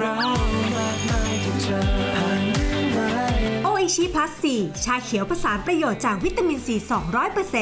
เรามากมายที่เจอผ่านเรื่องไรโออิชิพลัส4ชาเขียวผสานประโยชน์จากวิตามินซี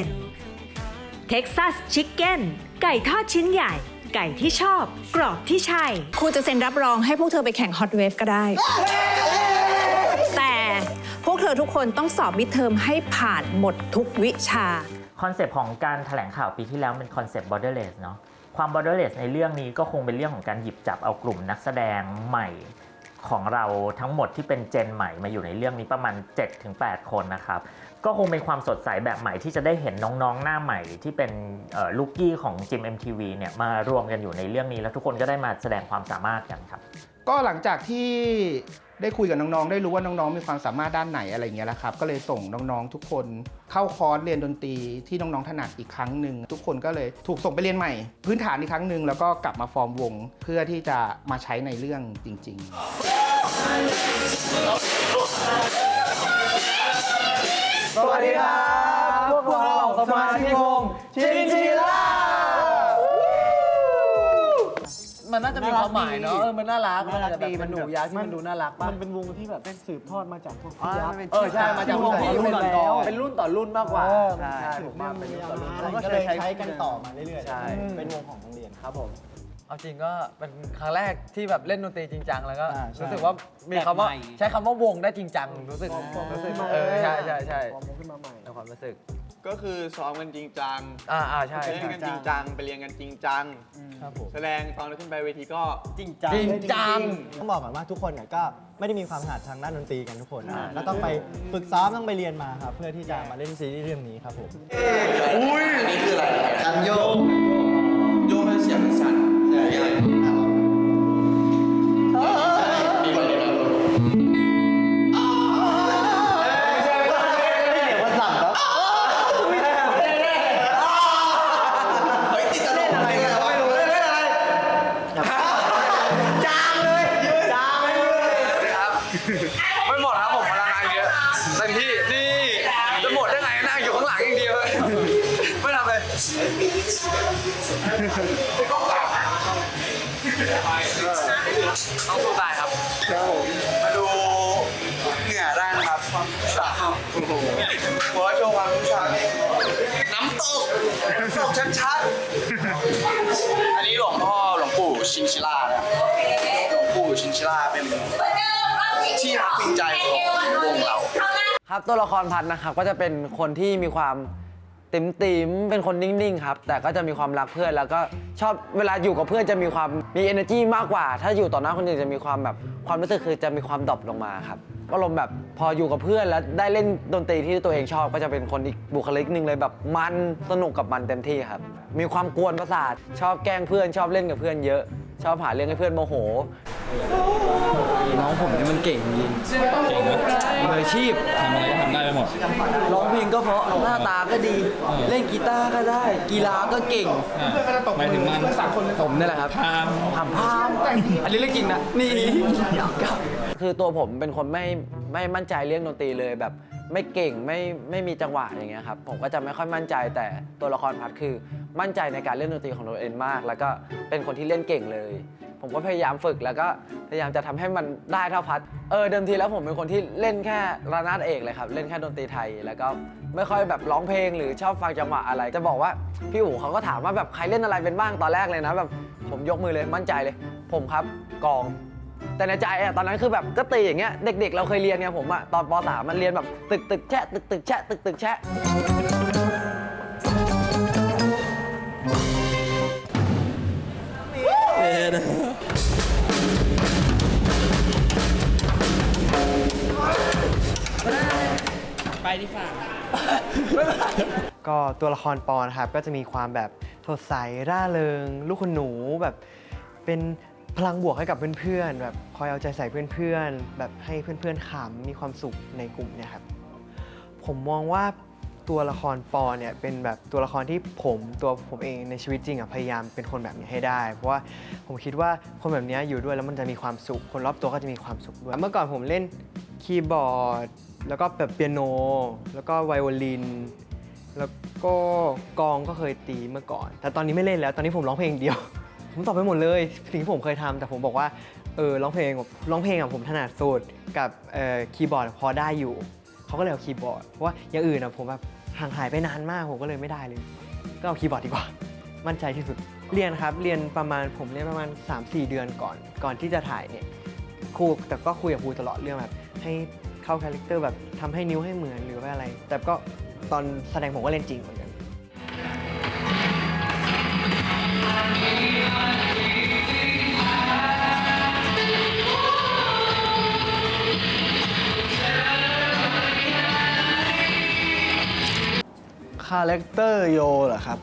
200%เท็กซัสชิคเก้นไก่ทอดชิ้นใหญ่ ไก่ที่ชอบ กรอบที่ใช่ ครูจะเซ็นรับรองให้พวกเธอไปแข่งฮอตเวฟก็ได้ แต่พวกเธอทุกคนต้องสอบมิดเทอมให้ผ่านหมดทุกวิชา คอนเซปต์ของการแถลงข่าวปีที่แล้วเป็นคอนเซปต์ borderless เนาะ ความ borderless ในเรื่องนี้ก็คงเป็นเรื่องของการหยิบจับเอากลุ่มนักแสดงใหม่ของเราทั้งหมดที่เป็นเจนใหม่มาอยู่ในเรื่องนี้ประมาณ 7-8 คนนะครับ ก็คงเป็นความสดใสแบบใหม่ที่จะได้เห็นน้องๆ หน้าใหม่ที่เป็นลูกกี้ของจิม MTV เนี่ยมารวมกันอยู่ในเรื่องนี้แล้วทุกคนก็ได้มาแสดงความสามารถกันครับ ก็หลังจากที่ ได้คุยกับน้องๆ ได้รู้ว่าน้องๆ มีความสามารถด้านไหนอะไรเงี้ยแล้วครับ ก็เลยส่งน้องๆ ทุกคนเข้าคอร์สเรียนดนตรีที่น้องๆ ถนัดอีกครั้งหนึ่งทุกคนก็เลยถูกส่งไปเรียนใหม่ พื้นฐานอีกครั้งหนึ่งแล้วก็กลับมาฟอร์มวง เพื่อที่จะมาใช้ในเรื่องจริง ๆ จะมีความหมายเนาะเออมันน่ารักน่ารักดีเป็มันหนูแบบยักษ์ที่มันดูน่ารักป่ะมันเป็นวงที่แบบเป็นสืบทอดมาจากพวกอ๋อพี่ยักมันษ์เป็นเออใช่มาจากวงที่รุ่เป็นนก่อนๆเป็นรุ่นต่อรุ่นมากกว่าเออ ใช่สืผบมว่าเนื่องเป็นมารุ่นต่อรุ่นยาวนานเราก็ก็เลยใช้ใช้กันต่อมาเรื่อยๆ ใช่ เป็นวงของโรงเรียนครับผม เอาจริงก็เป็นครั้งแรกที่แบบเล่นดนตรีจริงจังแล้วก็อ่าใช่ รู้สึกว่ามีคำว่าแบบใหม่ ใช้คำว่าวงได้จริงจังรู้สึกรู้สึกเออใช่ใช่ใช่ฟอร์มวงขึ้นมาใหม่ในความรู้สึก ก็คือซ้อมกันจริงจังอ่าอ่าใช่ไปเล่นกันจริงจังไปเรียนกันจริงจัง ครับผมแสดงตอนขึ้นไปเวทีก็ จริงจังจริงจังต้องบอกก่อนว่าทุกคนเนี่ยก็ไม่ได้มีความถนัดทางด้านดนตรีกันทุกคนนะก็ต้องไปฝึกซ้อมต้องไปเรียนมาครับเพื่อที่จะมาเล่นซีรีส์เรื่องนี้ครับผมการโยกโยกให้เสียงมันสั่นใช่ ต้องสู้ตายครับมาดูเหงื่อได้นะครับความสาวโอ้โหหัวโชว์ความผู้ชายน้ำตกตกชัดๆ อันนี้หลวงพ่อหลวงปู่ชินชิล่านะครับหลวงปู่ชินชิล่าเป็นที่รักพิงใจของวงเรา ครับตัวละครพัดนะครับก็จะเป็นคนที่มีความ ติมติมเป็นคนนิ่งๆครับ แต่ก็จะมีความรักเพื่อนแล้วก็ชอบเวลาอยู่กับเพื่อนจะมีความมี energy มากกว่า ถ้าอยู่ต่อหน้าคนอื่นจะมีความแบบความรู้สึกคือจะมีความดรอปลงมาครับอารมณ์แบบพออยู่กับเพื่อนแล้วได้เล่นดนตรีที่ตัวเองชอบก็จะเป็นคนอีกบุคลิกหนึ่งเลยแบบมันสนุกกับมันเต็มที่ครับ มีความกวนประสาทชอบแกล้งเพื่อนชอบเล่นกับเพื่อนเยอะ ชอบหาเรื่องให้เพื่อนโมโห น้องผมนี่มันเก่งจริงเก่งไหมมืออาชีพ ทำอะไรก็ทำได้ไปหมด ร้องเพลงก็เพราะ หน้าตาก็ดี เออ เล่นกีตาร์ก็ได้ กีฬาก็เก่ง อ่าหมายถึงมันผมนี่แหละครับพามทำพามอันนี้เรื่องจริงนะ นี่ครับคือตัวผมเป็นคนไม่ไม่มั่นใจเรื่องดนตรีเลยแบบ ไม่เก่งไม่ไม่มีจังหวะอย่างเงี้ยครับผมก็จะไม่ค่อยมั่นใจแต่ตัวละครพัดคือ มั่นใจในการเล่นดนตรีของตัวเองมาก แล้วก็เป็นคนที่เล่นเก่งเลย ผมก็พยายามฝึกแล้วก็พยายามจะทำให้มันได้เท่าพัดเออเดิมทีแล้วผมเป็นคนที่เล่นแค่ระนาดเอกเลยครับ เล่นแค่ดนตรีไทย แล้วก็ไม่ค่อยแบบร้องเพลงหรือชอบฟังจังหวะอะไร จะบอกว่าพี่อู๋เขาก็ถามว่าแบบใครเล่นอะไรเป็นบ้างตอนแรกเลยนะแบบผมยกมือเลยมั่นใจเลย ผมครับกองแต่ในใจอะตอนนั้นคือแบบก็ตีอย่างเงี้ยเด็ก ๆ เราเคยเรียนไงผมอะตอนป .3 มันเรียนแบบตึกตึกแชะตึกตึกแชะตึกตึกแชะ ไปดีก็ตัวละครปอนครับก็จะมีความแบบสดใสร่าเริง ลูกคุณหนูแบบเป็นพลังบวกให้กับเพื่อนๆแบบคอยเอาใจใส่เพื่อนๆแบบให้เพื่อนๆขำมีความสุขในกลุ่มเนี่ยครับผมมองว่าตัวละครปอเนี่ยเป็นแบบตัวละครที่ผมตัวผมเองในชีวิตจริงอะพยายามเป็นคนแบบนี้ให้ได้ เพราะว่าผมคิดว่าคนแบบนี้อยู่ด้วยแล้วมันจะมีความสุข คนรอบตัวก็จะมีความสุขด้วยเมื่อก่อนผมเล่นคีย์บอร์ด แล้วก็แบบเปียโน แล้วก็ไวโอลิน แล้วก็กลองก็เคยตีเมื่อก่อน แต่ตอนนี้ไม่เล่นแล้ว ตอนนี้ผมร้องเพลงเดียว ผมตอบไปหมดเลยสิ่งที่ผมเคยทำแต่ผมบอกว่า เออร้องเพลงร้องเพลงอะผมถนัดสุดกับเอ่อคีย์บอร์ดพอได้อยู่ เขาก็เลยเอาคีย์บอร์ด เพราะว่าอย่างอื่นอะผมแบบห่างหายไปนานมาก ผมก็เลยไม่ได้เลย ก็เอาคีย์บอร์ดดีกว่า มั่นใจที่สุด เรียนครับ เรียนประมาณผมเรียนประมาณ 3-4 เดือนก่อน ก่อนที่จะถ่ายเนี่ยครูแต่ก็คุยกับครูตลอดเรื่องแบบให้ เข้าคาแรคเตอร์แบบทำให้นิ้วให้เหมือนหรือว่าอะไร แต่ก็ตอนแสดงผมก็เล่นจริงเหมือนกันคาแรคเตอร์โยเหรอครับ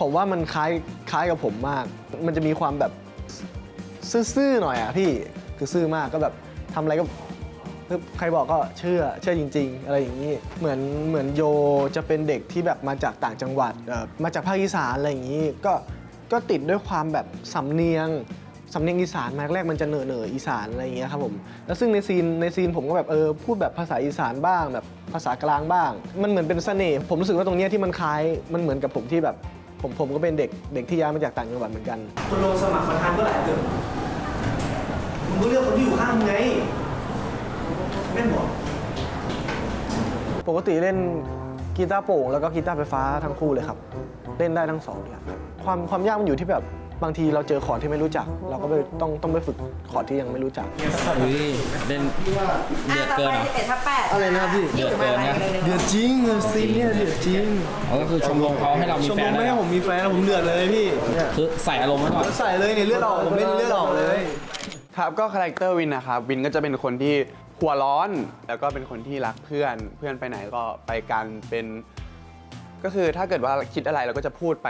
ผมว่ามันคล้ายคล้ายกับผมมาก มันจะมีความแบบซื่อๆหน่อยอะพี่คือซื่อมากก็แบบทำอะไรก็ คือใครบอกก็เชื่อเชื่อจริง ๆ อะไรอย่างนี้ เหมือนเหมือนโยจะเป็นเด็กที่แบบมาจากต่างจังหวัดเอ่อมาจากภาคอีสานอะไรอย่างนี้ ก็ก็ติดด้วยความแบบสำเนียงสำเนียงอีสานมาแรกมันจะเหน่อเหน่ออีสานอะไรอย่างเงี้ยครับผมแล้วซึ่งในซีนในซีนผมก็แบบเออพูดแบบภาษาอีสานบ้างแบบภาษากลางบ้าง มันเหมือนเป็นเสน่ห์ผมรู้สึกว่าตรงเนี้ยที่มันคล้ายมันเหมือนกับผมที่แบบผมผมก็เป็นเด็กเด็กที่ย้ายมาจากต่างจังหวัดเหมือนกัน คุณลงสมัครประธานเมื่อไหร่เกิดมึงก็เลือกคนที่อยู่ข้างมึงไง แม่นบอกปกติเล่นกีตาร์โปร่งแล้วก็กีตาร์ไฟฟ้าทั้งคู่เลยครับ เล่นได้ทั้งสองอย่างครับความความยากมันอยู่ที่แบบบางทีเราเจอคอร์ดที่ไม่รู้จัก เราก็ไปต้องต้องไปฝึกคอร์ดที่ยังไม่รู้จักอุ้ยเล่นเดือดเกินอะอะไรนะครับพี่ เดือดเกินนะ เดือดจริงซีนเนี่ยเดือดจริงอ๋อก็คือชมรมเขาให้เรามีชมแฟรนมไม่ให้ผมมีแฟนผมเดือดเลยพี่เนี่ยคือใส่อารมณ์ไว้ก่อนใส่เลยเนี่ยเลือดออกผมเล่นเลือดออกเลย ครับก็คาแรคเตอร์วินนะครับ วินก็จะเป็นคนที่ หัวร้อน แล้วก็เป็นคนที่รักเพื่อนเพื่อนไปไหนก็ไปกันเป็น ก็คือถ้าเกิดว่าคิดอะไรเราก็จะพูดไป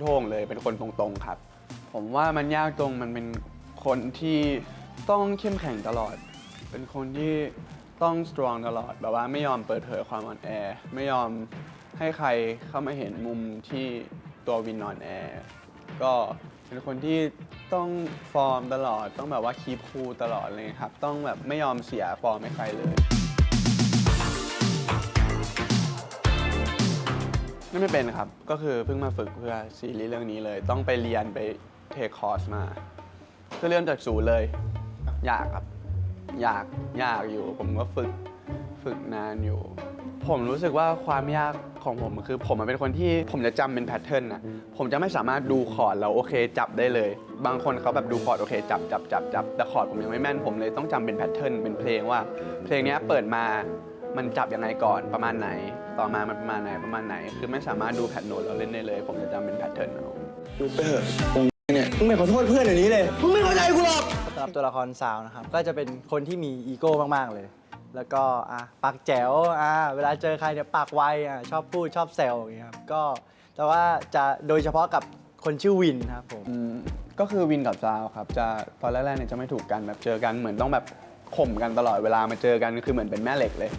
โท่งๆเลยเป็นคนตรงๆครับ ผมว่ามันยากตรงมันเป็นคนที่ต้องเข้มแข็งตลอด เป็นคนที่ต้องสตรองตลอดแบบว่าไม่ยอมเปิดเผยความอ่อนแอ ไม่ยอมให้ใครเข้ามาเห็นมุมที่ตัววินอ่อนแอก็ เป็นคนที่ต้องฟอร์มตลอด ต้องแบบว่าคีปคูลตลอดเลยครับ ต้องแบบไม่ยอมเสียฟอร์มให้ใครเลยไม่ไม่เป็นครับ ก็คือเพิ่งมาฝึกเพื่อซีรีส์เรื่องนี้เลย ต้องไปเรียนไปเทคคอร์สมาก็เริ่มจากศูนย์เลยอยากครับอยากยากอยู่ ผมก็ฝึก ฝึกนานอยู่ ผมรู้สึกว่าความยากของผมคือ ผมมันเป็นคนที่ผมจะจำเป็นแพทเทิร์นนะผมจะไม่สามารถดูคอร์ดแล้วโอเคจับได้เลย บางคนเขาแบบดูคอร์ดโอเคจับจับจับจับแต่คอร์ดผมยังไม่แม่นผมเลยต้องจำเป็นแพทเทิร์นเป็นเพลงว่า เพลงเนี้ยเปิดมามันจับยังไงก่อนประมาณไหน ต่อมามันประมาณไหนประมาณไหน คือไม่สามารถดูแพทโน้ตแล้วเล่นได้เลย ผมจะจำเป็นแพทเทิร์นเอาดูไปเถอะเนี่ยมึงไม่ขอโทษเพื่อนอย่างนี้เลยมึงไม่เข้าใจกูหรอกสำหรับตัวละครสาวนะครับ ก็จะเป็นคนที่มีอีโก้มาก ๆ เลย แล้วก็อะปากแจ๋วอะเวลาเจอใครเนี่ยปากไวอะชอบพูดชอบแซวอย่างเงี้ยครับก็แต่ว่าจะโดยเฉพาะกับคนชื่อวินครับผมอืมก็คือวินกับซาวครับจะตอนแรกๆเนี่ยจะไม่ถูกกันแบบเจอกันเหมือนต้องแบบข่มกันตลอดเวลามาเจอกันคือเหมือนเป็นแม่เหล็กเลย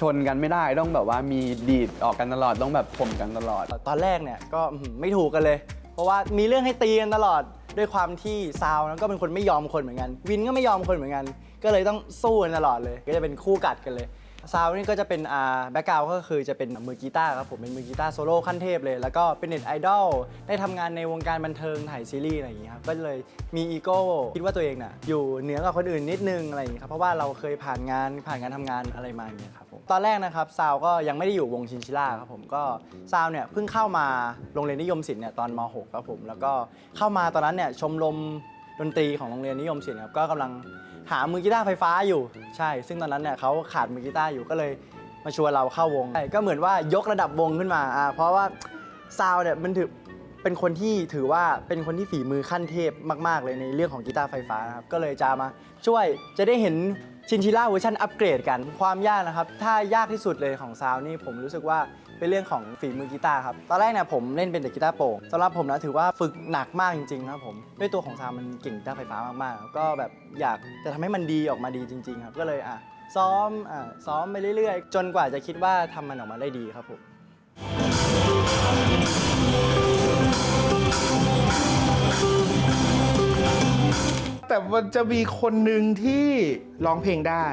ชนกันไม่ได้ต้องแบบว่ามีดีดออกกันตลอดต้องแบบข่มกันตลอด ตอนแรกเนี่ยก็อื้อหือไม่ถูกกันเลย เพราะว่ามีเรื่องให้ตีกันตลอดด้วยความที่ซาวนั้นก็เป็นคนไม่ยอมคนเหมือนกัน วินก็ไม่ยอมคนเหมือนกัน ก็เลยต้องสู้กันตลอดเลย ก็จะเป็นคู่กัดกันเลยซาวนี่ก็จะเป็นอ่าแบ็กกราวก็คือจะเป็นมือกีตาร์ครับผมเป็นมือกีตาร์โซโล่ขั้นเทพเลย แล้วก็เป็นเน็ตไอดอลได้ทำงานในวงการบันเทิงถ่ายซีรีส์อะไรอย่างงี้ครับก็เลยมีอีโก้คิดว่าตัวเองน่ะอยู่เหนือกว่าคนอื่นนิดนึงอะไรอย่างงี้ครับเพราะว่าเราเคยผ่านงานผ่านการทำงานอะไรมาอย่างเงี้ยครับผมตอนแรกนะครับซาวก็ยังไม่ได้อยู่วงชินชิล่าครับผมก็ซาวเนี่ยเพิ่งเข้ามาโรงเรียนนิยมศิลป์เนี่ยตอนม .6 ครับผมแล้วก็เข้ามาตอนนั้นเนี่ยชมรมดนตรีของโรงเรียนนิยมศิลป์ครับก็กำลัง หามือกีตาร์ไฟฟ้าอยู่ ใช่ ซึ่งตอนนั้นเนี่ยเขาขาดมือกีตาร์อยู่ก็เลยมาชวนเราเข้าวงใช่ก็เหมือนว่ายกระดับวงขึ้นมาอ่าเพราะว่าซาวเนี่ยมันถือเป็นคนที่ถือว่าเป็นคนที่ฝีมือขั้นเทพมาก ๆ เลยในเรื่องของกีตาร์ไฟฟ้านะครับก็เลยจะมาช่วยจะได้เห็น ชินชิล่าเวอร์ชันอัปเกรดกันความยากนะครับ ถ้ายากที่สุดเลยของซาวนี่ผมรู้สึกว่าเป็นเรื่องของฝีมือกีตาร์ครับ ตอนแรกเนี่ยผมเล่นเป็นแต่กีตาร์โปร่งสำหรับผมนะถือว่าฝึกหนักมากจริงๆครับผม ด้วยตัวของซาวมันเก่งกีตาร์ไฟฟ้ามากๆ ก็แบบอยากจะทำให้มันดีออกมาดีจริง ๆ ครับ ก็เลยอะซ้อมอะซ้อมไปเรื่อยๆ จนกว่าจะคิดว่าทำมันออกมาได้ดีครับผม แต่มันจะมีคนหนึ่งที่ร้องเพลงได้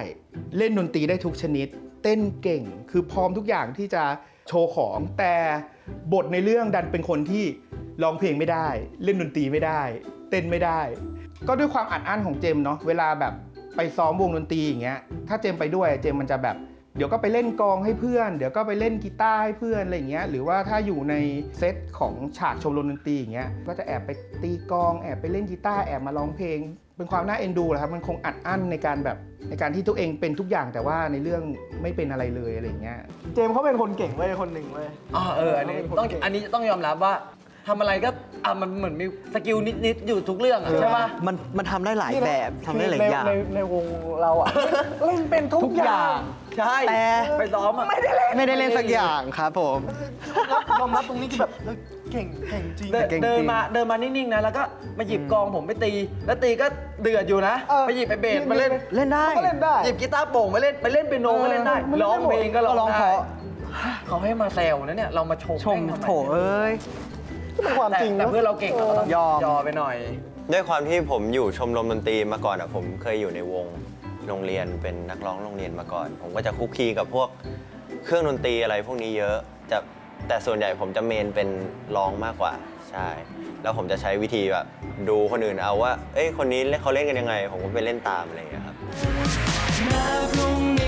เล่นดนตรีได้ทุกชนิด เต้นเก่งคือพร้อมทุกอย่างที่จะโชว์ของแต่บทในเรื่องดันเป็นคนที่ร้องเพลงไม่ได้ เล่นดนตรีไม่ได้ เต้นไม่ได้ ก็ด้วยความอัดอั้นของเจมเนาะเวลาแบบไปซ้อมวงดนตรีอย่างเงี้ยถ้าเจมไปด้วยเจมมันจะแบบ เดี๋ยวก็ไปเล่นกลองให้เพื่อน เดี๋ยวก็ไปเล่นกีตาร์ให้เพื่อนอะไรอย่างเงี้ยหรือว่าถ้าอยู่ในเซตของฉากชมรมดนตรีอย่างเงี้ยก็จะแอบไปตีกลองแอบไปเล่นกีตาร์แอบมาร้องเพลง เป็นความน่าเอ็นดูแหละครับมันคงอัดอั้นในการแบบในการที่ตัวเองเป็นทุกอย่างแต่ว่าในเรื่องไม่เป็นอะไรเลยอะไรอย่างเงี้ย เจมส์เขาเป็นคนเก่งเว้ยคนหนึ่งเว้ยอ๋อเอออันนี้ต้องอันนี้ต้องยอมรับว่า ทำอะไรก็อะมันเหมือนมีสกิลนิด ๆ อยู่ทุกเรื่องอะใช่ปะ มันมันทำได้หลายนี่นะแบบทำได้หลายในอย่างในในวงเราอะ เล่นเป็นทุกอย่างใช่แต่ ไปซ้อมอะไม่ได้เล่นไม่ได้เล่นสักอย่างครับผม ยอมรับตรงนี้คือแบบเออเก่งเก่งจริง เดินเก่งเดินจริงมาเดินมานิ่ง ๆ นะ แล้วก็มาหยิบกองผมไปตี แล้วตีก็เดือดอยู่นะ เออไปหยิบไปเบสมาเล่นเล่นได้ ก็เล่นได้ หยิบกีตาร์โปร่งมาเล่นไปเล่นเปียโนก็เล่นได้เออร้องเพลงก็ร้องก็ร้องเพได้ราะ เขาให้มาแซวนะเนี่ย เรามาชมชมแงทำไโถเอ้ยเป็นความแต่จริงแต่นะ เพื่อนเราเก่งเราก็ต้องยอม ยอไปหน่อย ด้วยความที่ผมอยู่ชมรมดนตรีมาก่อนอะผมเคยอยู่ในวงโรงเรียนเป็นนักร้องโรงเรียนมาก่อน ผมก็จะคุกคีกับพวกเครื่องดนตรีอะไรพวกนี้เยอะจะแต่ส่วนใหญ่ผมจะเมนเป็นร้องมากกว่าใช่ แล้วผมจะใช้วิธีแบบดูคนอื่นเอาว่า เอ้ยคนนี้เล่นเขาเล่นกันยังไง ผมก็ไปเล่นตามอะไรอย่างเงี้ยครับแม้พ